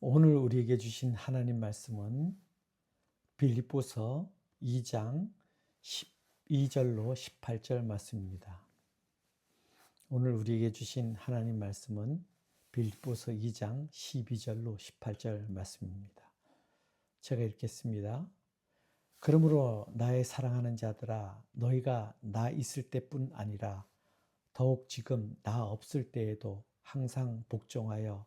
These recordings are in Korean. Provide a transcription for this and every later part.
오늘 우리에게 주신 하나님 말씀은 빌립보서 2장 12절로 18절 말씀입니다. 오늘 우리에게 주신 하나님 말씀은 빌립보서 2장 12절로 18절 말씀입니다. 제가 읽겠습니다. 그러므로 나의 사랑하는 자들아 너희가 나 있을 때뿐 아니라 더욱 지금 나 없을 때에도 항상 복종하여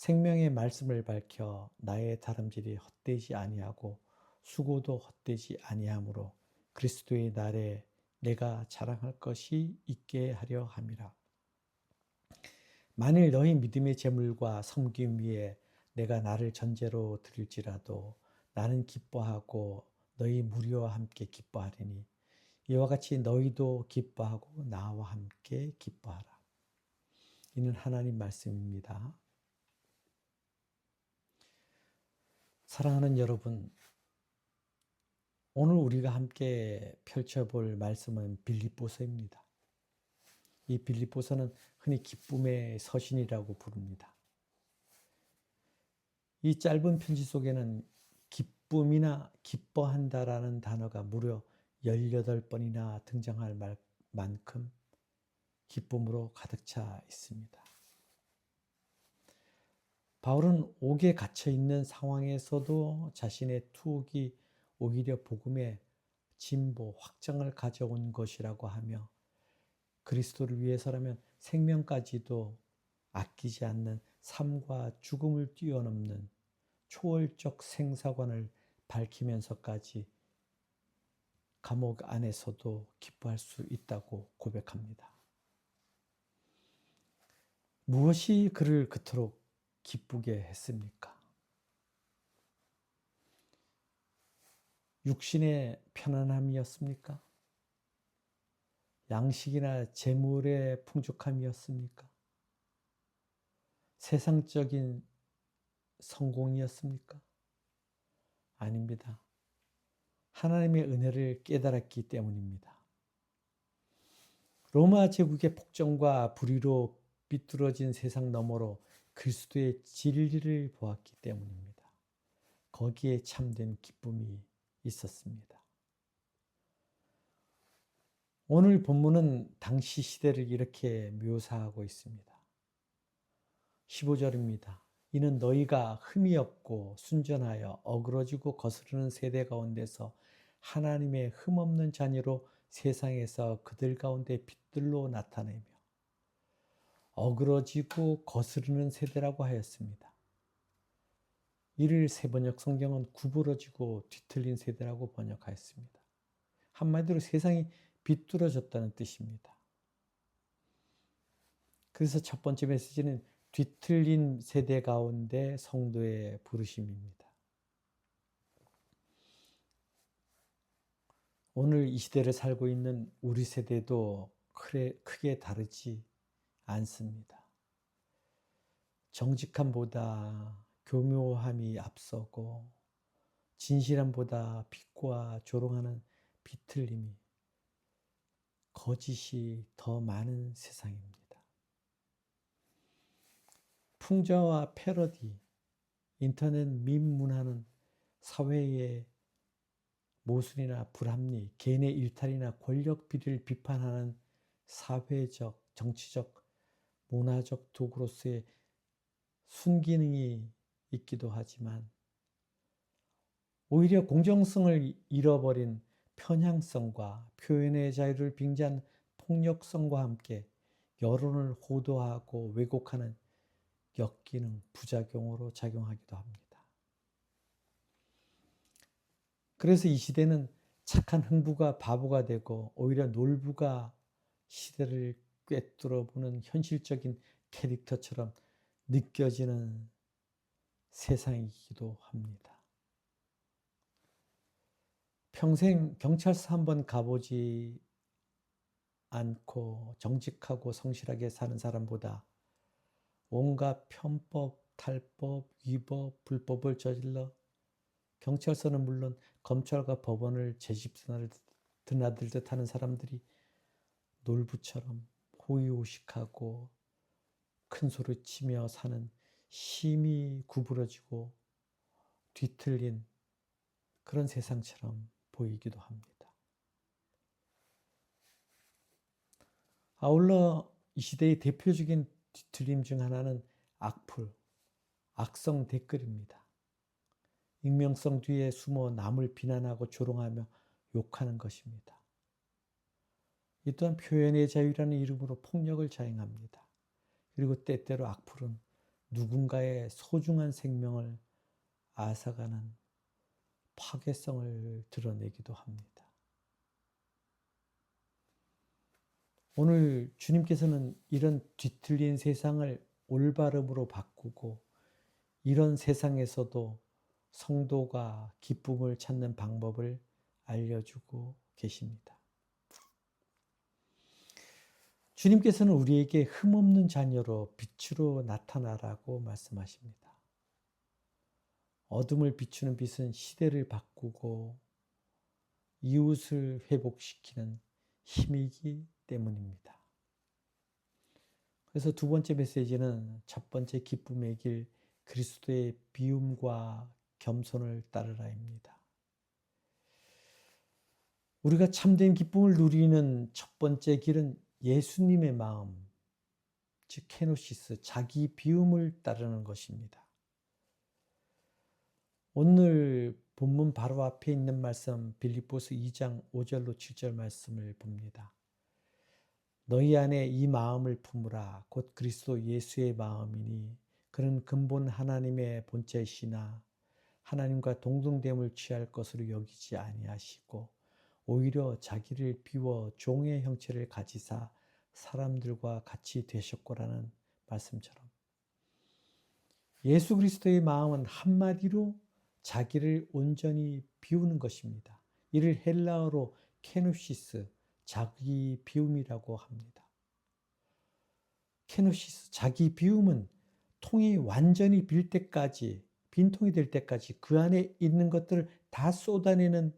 생명의 말씀을 밝혀 나의 다름질이 헛되지 아니하고 수고도 헛되지 아니하므로 그리스도의 날에 내가 자랑할 것이 있게 하려 함이라. 만일 너희 믿음의 재물과 섬김 위에 내가 나를 전제로 드릴지라도 나는 기뻐하고 너희 무리와 함께 기뻐하리니 이와 같이 너희도 기뻐하고 나와 함께 기뻐하라. 이는 하나님 말씀입니다. 사랑하는 여러분, 오늘 우리가 함께 펼쳐볼 말씀은 빌립보서입니다. 이 빌립보서는 흔히 기쁨의 서신이라고 부릅니다. 이 짧은 편지 속에는 기쁨이나 기뻐한다라는 단어가 무려 18번이나 등장할 만큼 기쁨으로 가득 차 있습니다. 바울은 옥에 갇혀 있는 상황에서도 자신의 투옥이 오히려 복음의 진보, 확장을 가져온 것이라고 하며 그리스도를 위해서라면 생명까지도 아끼지 않는 삶과 죽음을 뛰어넘는 초월적 생사관을 밝히면서까지 감옥 안에서도 기뻐할 수 있다고 고백합니다. 무엇이 그를 그토록 기쁘게 했습니까? 육신의 편안함이었습니까? 양식이나 재물의 풍족함이었습니까? 세상적인 성공이었습니까? 아닙니다. 하나님의 은혜를 깨달았기 때문입니다. 로마 제국의 폭정과 불의로 비뚤어진 세상 너머로 그리스도의 진리를 보았기 때문입니다. 거기에 참된 기쁨이 있었습니다. 오늘 본문은 당시 시대를 이렇게 묘사하고 있습니다. 15절입니다. 이는 너희가 흠이 없고 순전하여 어그러지고 거스르는 세대 가운데서 하나님의 흠 없는 자녀로 세상에서 그들 가운데 빛들로 나타내며 어그러지고 거스르는 세대라고 하였습니다. 이를 세번역 성경은 구부러지고 뒤틀린 세대라고 번역하였습니다. 한마디로 세상이 비뚤어졌다는 뜻입니다. 그래서 첫 번째 메시지는 뒤틀린 세대 가운데 성도의 부르심입니다. 오늘 이 시대를 살고 있는 우리 세대도 크게 다르지 않습니다. 정직함보다 교묘함이 앞서고 진실함보다 빛과 조롱하는 비틀림이 거짓이 더 많은 세상입니다. 풍자와 패러디, 인터넷 밈 문화는 사회의 모순이나 불합리, 개인의 일탈이나 권력 비리를 비판하는 사회적, 정치적 문화적 도구로서의 순기능이 있기도 하지만 오히려 공정성을 잃어버린 편향성과 표현의 자유를 빙자한 폭력성과 함께 여론을 호도하고 왜곡하는 역기능 부작용으로 작용하기도 합니다. 그래서 이 시대는 착한 흥부가 바보가 되고 오히려 놀부가 시대를 꿰뚫어 보는 현실적인 캐릭터처럼 느껴지는 세상이기도 합니다. 평생 경찰서 한번 가보지 않고 정직하고 성실하게 사는 사람보다 온갖 편법, 탈법, 위법, 불법을 저질러 경찰서는 물론 검찰과 법원을 제 집 드나들듯 하는 사람들이 놀부처럼 호의호식하고 큰 소리 치며 사는 심히 구부러지고 뒤틀린 그런 세상처럼 보이기도 합니다. 아울러 이 시대의 대표적인 뒤틀림 중 하나는 악플, 악성 댓글입니다. 익명성 뒤에 숨어 남을 비난하고 조롱하며 욕하는 것입니다. 이 또한 표현의 자유라는 이름으로 폭력을 자행합니다. 그리고 때때로 악플은 누군가의 소중한 생명을 앗아가는 파괴성을 드러내기도 합니다. 오늘 주님께서는 이런 뒤틀린 세상을 올바름으로 바꾸고 이런 세상에서도 성도가 기쁨을 찾는 방법을 알려주고 계십니다. 주님께서는 우리에게 흠없는 자녀로 빛으로 나타나라고 말씀하십니다. 어둠을 비추는 빛은 시대를 바꾸고 이웃을 회복시키는 힘이기 때문입니다. 그래서 두 번째 메시지는 첫 번째 기쁨의 길 그리스도의 비움과 겸손을 따르라입니다. 우리가 참된 기쁨을 누리는 첫 번째 길은 예수님의 마음, 즉 케노시스, 자기 비움을 따르는 것입니다. 오늘 본문 바로 앞에 있는 말씀 빌립보스 2장 5절로 7절 말씀을 봅니다. 너희 안에 이 마음을 품으라 곧 그리스도 예수의 마음이니 그는 근본 하나님의 본체시나 하나님과 동등됨을 취할 것으로 여기지 아니하시고 오히려 자기를 비워 종의 형체를 가지사 사람들과 같이 되셨고라는 말씀처럼 예수 그리스도의 마음은 한마디로 자기를 온전히 비우는 것입니다. 이를 헬라어로 케노시스, 자기 비움이라고 합니다. 케노시스, 자기 비움은 통이 완전히 빌 때까지 빈통이 될 때까지 그 안에 있는 것들을 다 쏟아내는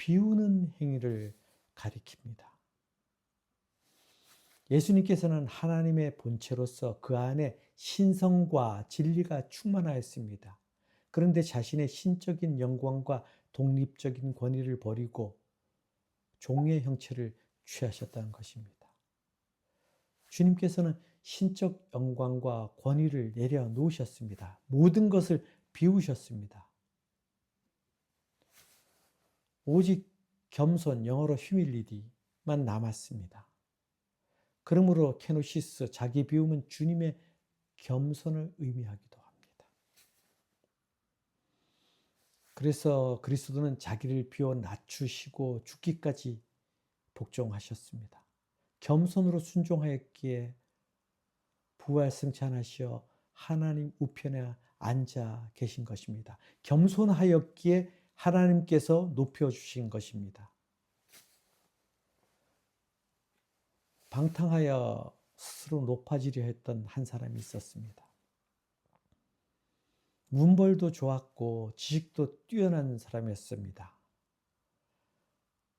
비우는 행위를 가리킵니다. 예수님께서는 하나님의 본체로서 그 안에 신성과 진리가 충만하였습니다. 그런데 자신의 신적인 영광과 독립적인 권위를 버리고 종의 형체를 취하셨다는 것입니다. 주님께서는 신적 영광과 권위를 내려놓으셨습니다. 모든 것을 비우셨습니다. 오직 겸손, 영어로 휴밀리디만 남았습니다. 그러므로 케노시스, 자기 비움은 주님의 겸손을 의미하기도 합니다. 그래서 그리스도는 자기를 비워 낮추시고 죽기까지 복종하셨습니다. 겸손으로 순종하였기에 부활 승천하시어 하나님 우편에 앉아 계신 것입니다. 겸손하였기에 하나님께서 높여주신 것입니다. 방탕하여 스스로 높아지려 했던 한 사람이 있었습니다. 문벌도 좋았고 지식도 뛰어난 사람이었습니다.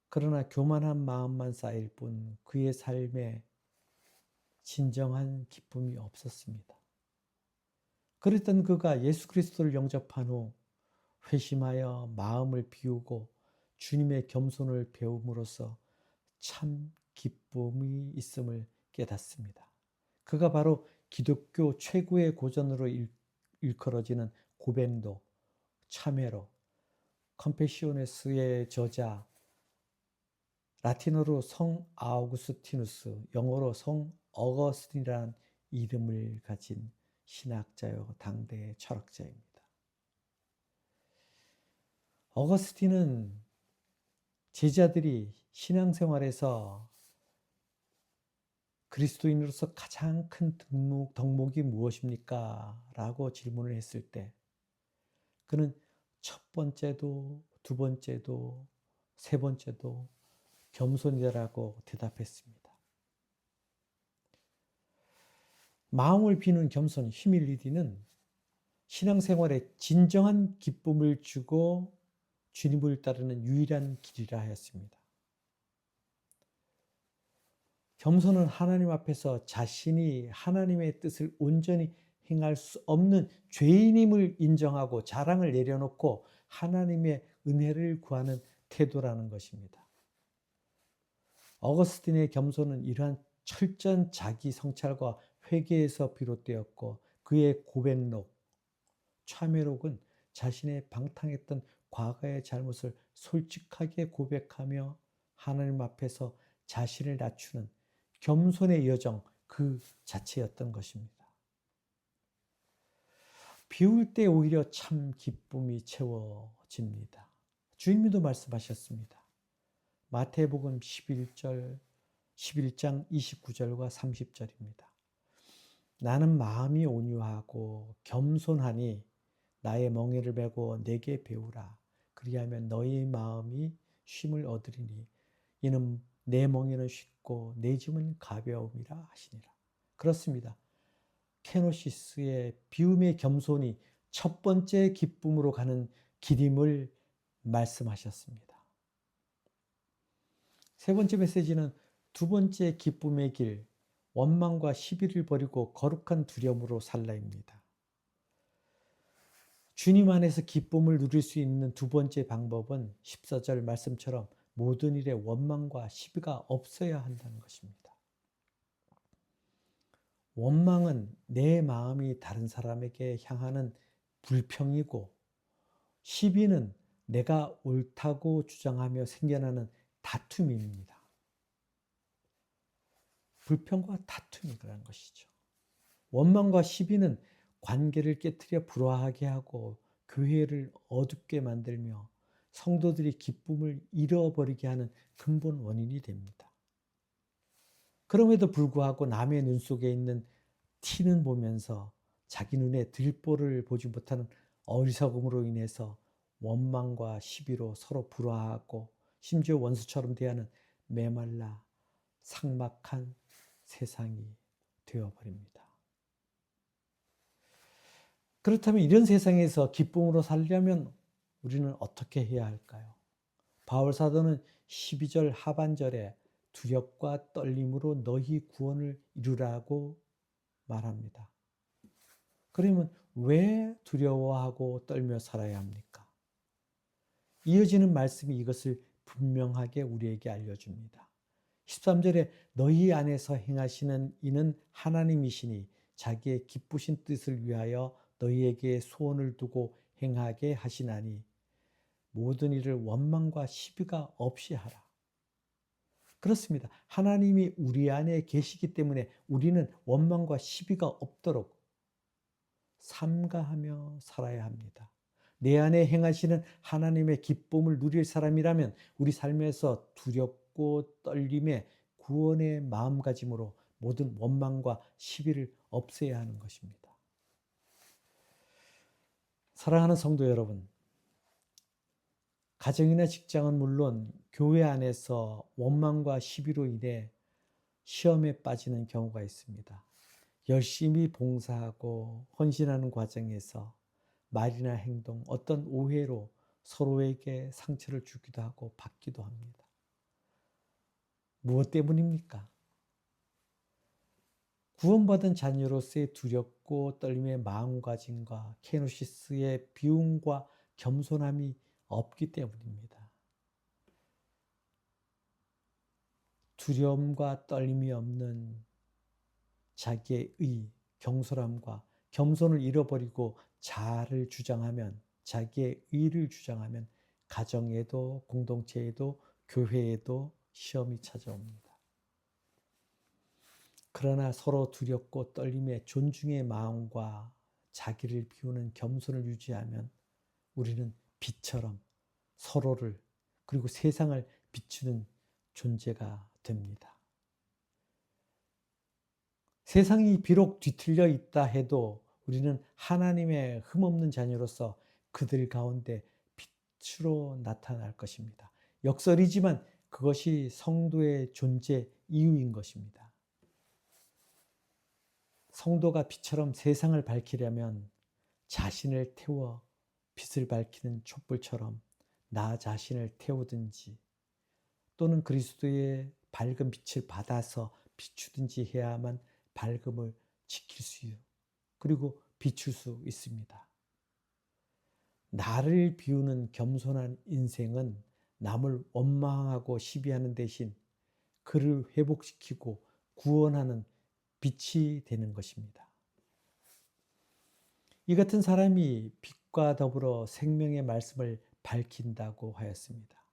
그러나 교만한 마음만 쌓일 뿐 그의 삶에 진정한 기쁨이 없었습니다. 그랬던 그가 예수 그리스도를 영접한 후 회심하여 마음을 비우고 주님의 겸손을 배움으로써 참 기쁨이 있음을 깨닫습니다. 그가 바로 기독교 최고의 고전으로 일컬어지는 고백도 참회로 컴페시오네스의 저자 라틴어로 성 아우구스티누스, 영어로 성 어거스틴이라는 이름을 가진 신학자요 당대의 철학자입니다. 어거스틴은 제자들이 신앙생활에서 그리스도인으로서 가장 큰 덕목, 덕목이 무엇입니까? 라고 질문을 했을 때 그는 첫 번째도 두 번째도 세 번째도 겸손이라고 대답했습니다. 마음을 비는 겸손 히밀리디는 신앙생활에 진정한 기쁨을 주고 주님을 따르는 유일한 길이라 하였습니다. 겸손은 하나님 앞에서 자신이 하나님의 뜻을 온전히 행할 수 없는 죄인임을 인정하고 자랑을 내려놓고 하나님의 은혜를 구하는 태도라는 것입니다. 어거스틴의 겸손은 이러한 철저한 자기 성찰과 회개에서 비롯되었고 그의 고백록, 참회록은 자신의 방탕했던 과거의 잘못을 솔직하게 고백하며 하나님 앞에서 자신을 낮추는 겸손의 여정 그 자체였던 것입니다. 비울 때 오히려 참 기쁨이 채워집니다. 주님도 말씀하셨습니다. 마태복음 11절 11장 29절과 30절입니다. 나는 마음이 온유하고 겸손하니 나의 멍에를 메고 내게 배우라. 그리하면 너희 마음이 쉼을 얻으리니 이는 내 멍에는 쉽고 내 짐은 가벼움이라 하시니라. 그렇습니다. 케노시스의 비움의 겸손이 첫 번째 기쁨으로 가는 길임을 말씀하셨습니다. 세 번째 메시지는 두 번째 기쁨의 길, 원망과 시비를 버리고 거룩한 두려움으로 살라입니다. 주님 안에서 기쁨을 누릴 수 있는 두 번째 방법은 14절 말씀처럼 모든 일에 원망과 시비가 없어야 한다는 것입니다. 원망은 내 마음이 다른 사람에게 향하는 불평이고 시비는 내가 옳다고 주장하며 생겨나는 다툼입니다. 불평과 다툼이 그런 것이죠. 원망과 시비는 관계를 깨뜨려 불화하게 하고 교회를 어둡게 만들며 성도들이 기쁨을 잃어버리게 하는 근본 원인이 됩니다. 그럼에도 불구하고 남의 눈 속에 있는 티는 보면서 자기 눈에 들보를 보지 못하는 어리석음으로 인해서 원망과 시비로 서로 불화하고 심지어 원수처럼 대하는 메말라 상막한 세상이 되어버립니다. 그렇다면 이런 세상에서 기쁨으로 살려면 우리는 어떻게 해야 할까요? 바울 사도는 12절 하반절에 두렵과 떨림으로 너희 구원을 이루라고 말합니다. 그러면 왜 두려워하고 떨며 살아야 합니까? 이어지는 말씀이 이것을 분명하게 우리에게 알려줍니다. 13절에 너희 안에서 행하시는 이는 하나님이시니 자기의 기쁘신 뜻을 위하여 너희에게 소원을 두고 행하게 하시나니 모든 일을 원망과 시비가 없이 하라. 그렇습니다. 하나님이 우리 안에 계시기 때문에 우리는 원망과 시비가 없도록 삼가하며 살아야 합니다. 내 안에 행하시는 하나님의 기쁨을 누릴 사람이라면 우리 삶에서 두렵고 떨림에 구원의 마음가짐으로 모든 원망과 시비를 없애야 하는 것입니다. 사랑하는 성도 여러분, 가정이나 직장은 물론 교회 안에서 원망과 시비로 인해 시험에 빠지는 경우가 있습니다. 열심히 봉사하고 헌신하는 과정에서 말이나 행동, 어떤 오해로 서로에게 상처를 주기도 하고 받기도 합니다. 무엇 때문입니까? 구원받은 자녀로서의 두렵고 떨림의 마음가짐과 케노시스의 비움과 겸손함이 없기 때문입니다. 두려움과 떨림이 없는 자기의 의, 경솔함과 겸손을 잃어버리고 자아를 주장하면 자기의 의를 주장하면 가정에도 공동체에도 교회에도 시험이 찾아옵니다. 그러나 서로 두렵고 떨림의 존중의 마음과 자기를 비우는 겸손을 유지하면 우리는 빛처럼 서로를 그리고 세상을 비추는 존재가 됩니다. 세상이 비록 뒤틀려 있다 해도 우리는 하나님의 흠없는 자녀로서 그들 가운데 빛으로 나타날 것입니다. 역설이지만 그것이 성도의 존재 이유인 것입니다. 성도가 빛처럼 세상을 밝히려면 자신을 태워 빛을 밝히는 촛불처럼 나 자신을 태우든지 또는 그리스도의 밝은 빛을 받아서 비추든지 해야만 밝음을 지킬 수 그리고 비출 수 있습니다. 나를 비우는 겸손한 인생은 남을 원망하고 시비하는 대신 그를 회복시키고 구원하는 빛이 되는 것입니다. 이 같은 사람이 빛과 더불어 생명의 말씀을 밝힌다고 하였습니다.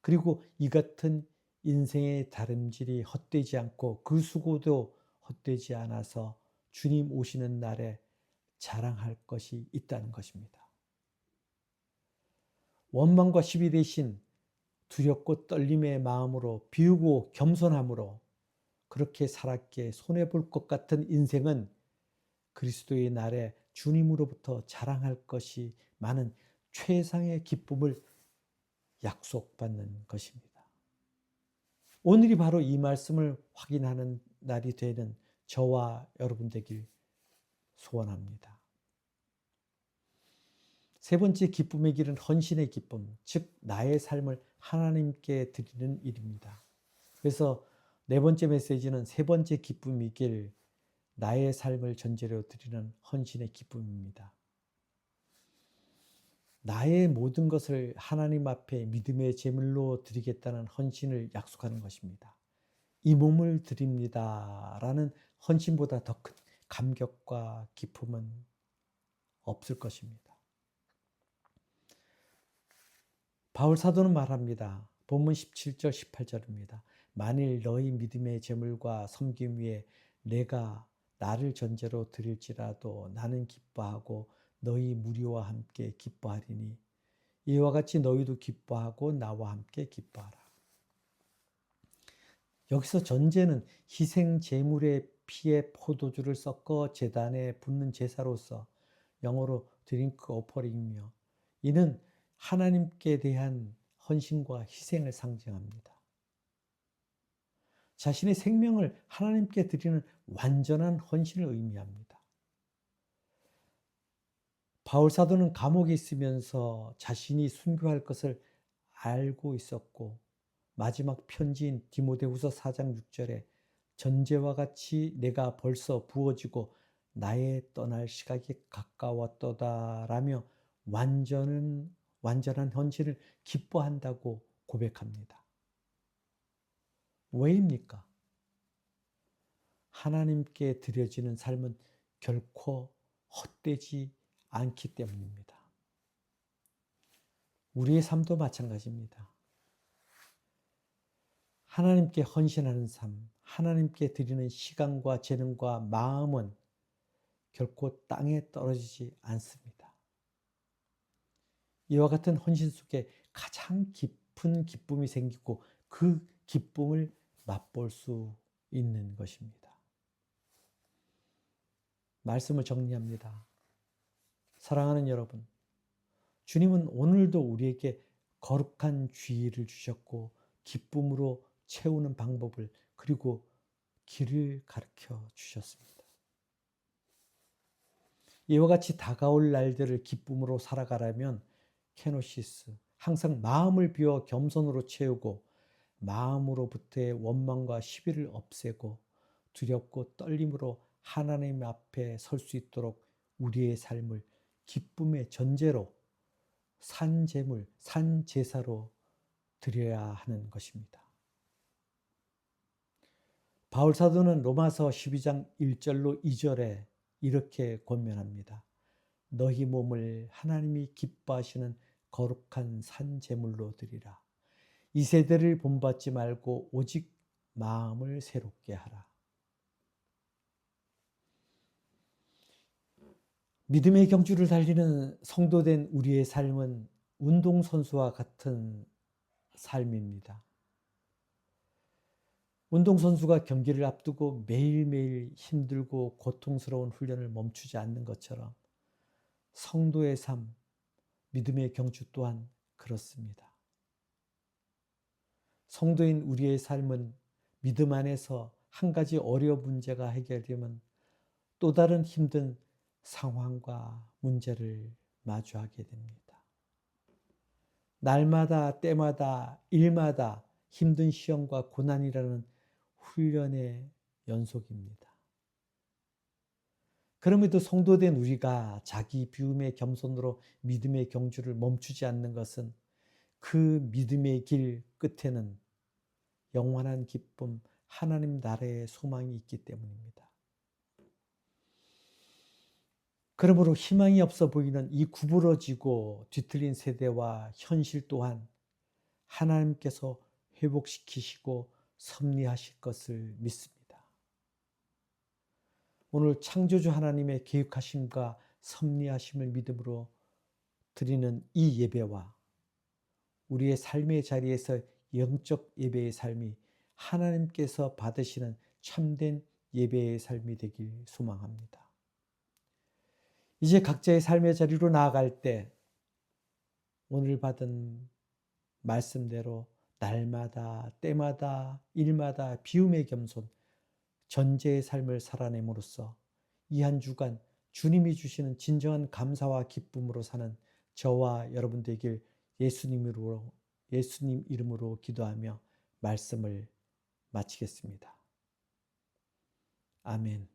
그리고 이 같은 인생의 다름질이 헛되지 않고 그 수고도 헛되지 않아서 주님 오시는 날에 자랑할 것이 있다는 것입니다. 원망과 시비 대신 두렵고 떨림의 마음으로 비우고 겸손함으로 그렇게 살았기에 손해볼 것 같은 인생은 그리스도의 날에 주님으로부터 자랑할 것이 많은 최상의 기쁨을 약속받는 것입니다. 오늘이 바로 이 말씀을 확인하는 날이 되는 저와 여러분 되길 소원합니다. 세 번째 기쁨의 길은 헌신의 기쁨, 즉 나의 삶을 하나님께 드리는 일입니다. 그래서 네 번째 메시지는 세 번째 기쁨의 길, 나의 삶을 전제로 드리는 헌신의 기쁨입니다. 나의 모든 것을 하나님 앞에 믿음의 제물로 드리겠다는 헌신을 약속하는 것입니다. 이 몸을 드립니다. 라는 헌신보다 더 큰 감격과 기쁨은 없을 것입니다. 바울 사도는 말합니다. 본문 17절 18절입니다. 만일 너희 믿음의 제물과 섬김 위에 내가 나를 전제로 드릴지라도 나는 기뻐하고 너희 무리와 함께 기뻐하리니 이와 같이 너희도 기뻐하고 나와 함께 기뻐하라. 여기서 전제는 희생 제물의 피에 포도주를 섞어 제단에 붓는 제사로서 영어로 드링크 오퍼링이며 이는 하나님께 대한 헌신과 희생을 상징합니다. 자신의 생명을 하나님께 드리는 완전한 헌신을 의미합니다. 바울 사도는 감옥에 있으면서 자신이 순교할 것을 알고 있었고 마지막 편지인 디모데후서 4장 6절에 전제와 같이 내가 벌써 부어지고 나의 떠날 시각이 가까웠도다라며 완전한 완전한 헌신을 기뻐한다고 고백합니다. 왜입니까? 하나님께 드려지는 삶은 결코 헛되지 않기 때문입니다. 우리의 삶도 마찬가지입니다. 하나님께 헌신하는 삶, 하나님께 드리는 시간과 재능과 마음은 결코 땅에 떨어지지 않습니다. 이와 같은 헌신 속에 가장 깊은 기쁨이 생기고 그 기쁨을 맛볼 수 있는 것입니다. 말씀을 정리합니다. 사랑하는 여러분, 주님은 오늘도 우리에게 거룩한 주의를 주셨고 기쁨으로 채우는 방법을 그리고 길을 가르쳐 주셨습니다. 이와 같이 다가올 날들을 기쁨으로 살아가려면 케노시스 항상 마음을 비워 겸손으로 채우고 마음으로부터의 원망과 시비를 없애고 두렵고 떨림으로 하나님 앞에 설 수 있도록 우리의 삶을 기쁨의 전제로 산재물, 산 제사로 드려야 하는 것입니다. 바울 사도는 로마서 12장 1절로 2절에 이렇게 권면합니다. 너희 몸을 하나님이 기뻐하시는 거룩한 산 제물로 드리라. 이 세대를 본받지 말고 오직 마음을 새롭게 하라. 믿음의 경주를 달리는 성도된 우리의 삶은 운동선수와 같은 삶입니다. 운동선수가 경기를 앞두고 매일매일 힘들고 고통스러운 훈련을 멈추지 않는 것처럼 성도의 삶, 믿음의 경주 또한 그렇습니다. 성도인 우리의 삶은 믿음 안에서 한 가지 어려운 문제가 해결되면 또 다른 힘든 상황과 문제를 마주하게 됩니다. 날마다 때마다 일마다 힘든 시험과 고난이라는 훈련의 연속입니다. 그럼에도 성도된 우리가 자기 비움의 겸손으로 믿음의 경주를 멈추지 않는 것은 그 믿음의 길 끝에는 영원한 기쁨, 하나님 나라의 소망이 있기 때문입니다. 그러므로 희망이 없어 보이는 이 구부러지고 뒤틀린 세대와 현실 또한 하나님께서 회복시키시고 섭리하실 것을 믿습니다. 오늘 창조주 하나님의 계획하심과 섭리하심을 믿음으로 드리는 이 예배와 우리의 삶의 자리에서 영적 예배의 삶이 하나님께서 받으시는 참된 예배의 삶이 되길 소망합니다. 이제 각자의 삶의 자리로 나아갈 때 오늘 받은 말씀대로 날마다 때마다 일마다 비움의 겸손 전제의 삶을 살아냄으로써 이 한 주간 주님이 주시는 진정한 감사와 기쁨으로 사는 저와 여러분 되길 예수님으로 예수님 이름으로 기도하며 말씀을 마치겠습니다. 아멘.